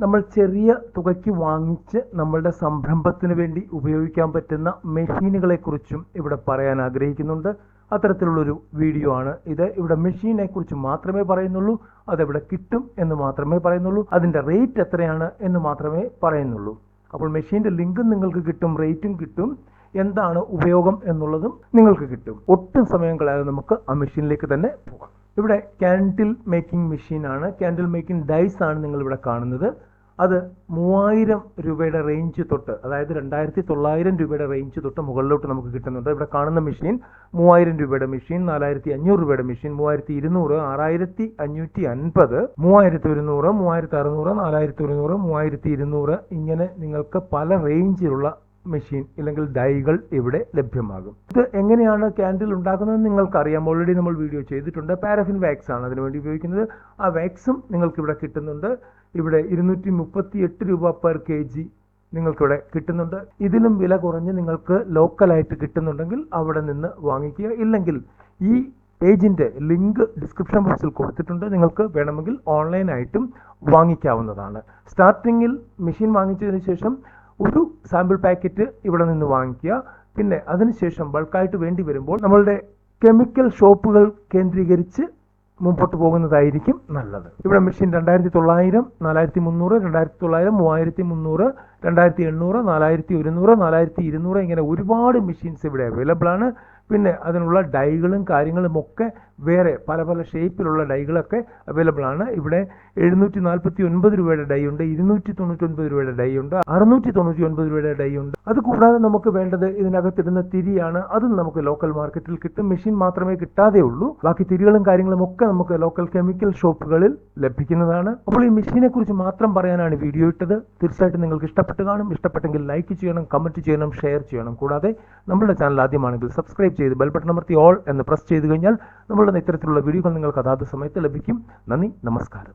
നമ്മൾ ചെറിയ തുകയ്ക്ക് വാങ്ങിച്ച് നമ്മളുടെ സംരംഭത്തിന് വേണ്ടി ഉപയോഗിക്കാൻ പറ്റുന്ന മെഷീനുകളെക്കുറിച്ചും ഇവിടെ പറയാൻ ആഗ്രഹിക്കുന്നുണ്ട്. അത്തരത്തിലുള്ളൊരു വീഡിയോ ആണ് ഇത്. ഇവിടെ മെഷീനെ കുറിച്ച് മാത്രമേ പറയുന്നുള്ളൂ. അതെവിടെ കിട്ടും എന്ന് മാത്രമേ പറയുന്നുള്ളൂ. അതിന്റെ റേറ്റ് എത്രയാണ് എന്ന് മാത്രമേ പറയുന്നുള്ളൂ. അപ്പോൾ മെഷീന്റെ ലിങ്കും നിങ്ങൾക്ക് കിട്ടും റേറ്റും കിട്ടും എന്താണ് ഉപയോഗം എന്നുള്ളതും നിങ്ങൾക്ക് കിട്ടും. ഒട്ടും സമയം കളയാതെ നമുക്ക് ആ മെഷീനിലേക്ക് തന്നെ പോകാം. ഇവിടെ ക്യാൻഡിൽ മേക്കിംഗ് മെഷീൻ ആണ്. ക്യാൻഡിൽ മേക്കിംഗ് ഡൈസ് ആണ് നിങ്ങൾ ഇവിടെ കാണുന്നത്. അത് മൂവായിരം രൂപയുടെ റേഞ്ച് തൊട്ട് അതായത് രണ്ടായിരത്തി തൊള്ളായിരം രൂപയുടെ റേഞ്ച് തൊട്ട് മുകളിലോട്ട് നമുക്ക് കിട്ടുന്നുണ്ട്. ഇവിടെ കാണുന്ന മെഷീൻ മൂവായിരം രൂപയുടെ മെഷീൻ നാലായിരത്തി അഞ്ഞൂറ് രൂപയുടെ മെഷീൻ മൂവായിരത്തി ഇരുന്നൂറ് ആറായിരത്തി അഞ്ഞൂറ്റി അൻപത് മൂവായിരത്തി ഒരുന്നൂറ് മൂവായിരത്തി അറുന്നൂറ് നാലായിരത്തി ഒരുന്നൂറ് മൂവായിരത്തി ഇരുന്നൂറ് ഇങ്ങനെ നിങ്ങൾക്ക് പല റേഞ്ചിലുള്ള മെഷീൻ അല്ലെങ്കിൽ ഡൈകൾ ഇവിടെ ലഭ്യമാകും. ഇത് എങ്ങനെയാണ് ക്യാൻഡിൽ ഉണ്ടാക്കുന്നത് നിങ്ങൾക്കറിയാം. ഓൾറെഡി നമ്മൾ വീഡിയോ ചെയ്തിട്ടുണ്ട്. പാരഫിൻ വാക്സ് ആണ് അതിനുവേണ്ടി ഉപയോഗിക്കുന്നത്. ആ വാക്സും നിങ്ങൾക്ക് ഇവിടെ കിട്ടുന്നുണ്ട്. ഇവിടെ ഇരുന്നൂറ്റി മുപ്പത്തി എട്ട് രൂപ പെർ കെ ജി നിങ്ങൾക്കിവിടെ കിട്ടുന്നുണ്ട്. ഇതിലും വില കുറഞ്ഞ് നിങ്ങൾക്ക് ലോക്കലായിട്ട് കിട്ടുന്നുണ്ടെങ്കിൽ അവിടെ നിന്ന് വാങ്ങിക്കുക. ഇല്ലെങ്കിൽ ഈ പേജിന്റെ ലിങ്ക് ഡിസ്ക്രിപ്ഷൻ ബോക്സിൽ കൊടുത്തിട്ടുണ്ട്. നിങ്ങൾക്ക് വേണമെങ്കിൽ ഓൺലൈനായിട്ടും വാങ്ങിക്കാവുന്നതാണ്. സ്റ്റാർട്ടിങ്ങിൽ മെഷീൻ വാങ്ങിച്ചതിന് ശേഷം ഒരു സാമ്പിൾ പാക്കറ്റ് ഇവിടെ നിന്ന് വാങ്ങിക്കുക. പിന്നെ അതിനുശേഷം ബൾക്കായിട്ട് വേണ്ടി വരുമ്പോൾ നമ്മളുടെ കെമിക്കൽ ഷോപ്പുകൾ കേന്ദ്രീകരിച്ച് മുമ്പോട്ട് പോകുന്നതായിരിക്കും നല്ലത്. ഇവിടെ മെഷീൻ രണ്ടായിരത്തി തൊള്ളായിരം നാലായിരത്തി മുന്നൂറ് രണ്ടായിരത്തി തൊള്ളായിരം മൂവായിരത്തി മുന്നൂറ് രണ്ടായിരത്തി എണ്ണൂറ് നാലായിരത്തി ഒരുന്നൂറ് നാലായിരത്തി ഇരുന്നൂറ് ഇങ്ങനെ ഒരുപാട് മെഷീൻസ് ഇവിടെ അവൈലബിൾ ആണ്. പിന്നെ അതിനുള്ള ഡൈകളും കാര്യങ്ങളും ഒക്കെ വേറെ പല പല ഷേപ്പിലുള്ള ഡൈകളൊക്കെ അവൈലബിൾ ആണ്. ഇവിടെ എഴുന്നൂറ്റി നാൽപ്പത്തി ഒൻപത് രൂപയുടെ ഡൈ ഉണ്ട് ഇരുന്നൂറ്റി തൊണ്ണൂറ്റി രൂപയുടെ ഡൈ ഉണ്ട് അറുന്നൂറ്റി തൊണ്ണൂറ്റി ഒൻപത് രൂപയുടെ ഡൈ ഉണ്ട്. അത് കൂടാതെ നമുക്ക് വേണ്ടത് ഇതിനകത്തിടുന്ന തിരിയാണ്. അതും നമുക്ക് ലോക്കൽ മാർക്കറ്റിൽ കിട്ടും. മെഷീൻ മാത്രമേ കിട്ടാതെ ഉള്ളൂ. ബാക്കി തിരികളും കാര്യങ്ങളും ഒക്കെ നമുക്ക് ലോക്കൽ കെമിക്കൽ ഷോപ്പുകളിൽ ലഭിക്കുന്നതാണ്. അപ്പോൾ ഈ മെഷീനെ കുറിച്ച് മാത്രം പറയാനാണ് വീഡിയോ ഇട്ടത്. തീർച്ചയായിട്ടും നിങ്ങൾക്ക് ഇഷ്ടപ്പെട്ട് കാണും. ഇഷ്ടപ്പെട്ടെങ്കിൽ ലൈക്ക് ചെയ്യണം കമന്റ് ചെയ്യണം ഷെയർ ചെയ്യണം. കൂടാതെ നമ്മുടെ ചാനൽ ആദ്യമാണെങ്കിൽ സബ്സ്ക്രൈബ് ചെയ്ത് ബെൽ ബട്ടൺ അമർത്തി ഓൾ എന്ന് പ്രസ് ചെയ്ത് കഴിഞ്ഞാൽ നമ്മളുടെ ഇത്തരത്തിലുള്ള വീഡിയോകൾ നിങ്ങൾക്ക് അതാത് സമയത്ത് ലഭിക്കും. നന്ദി നമസ്കാരം.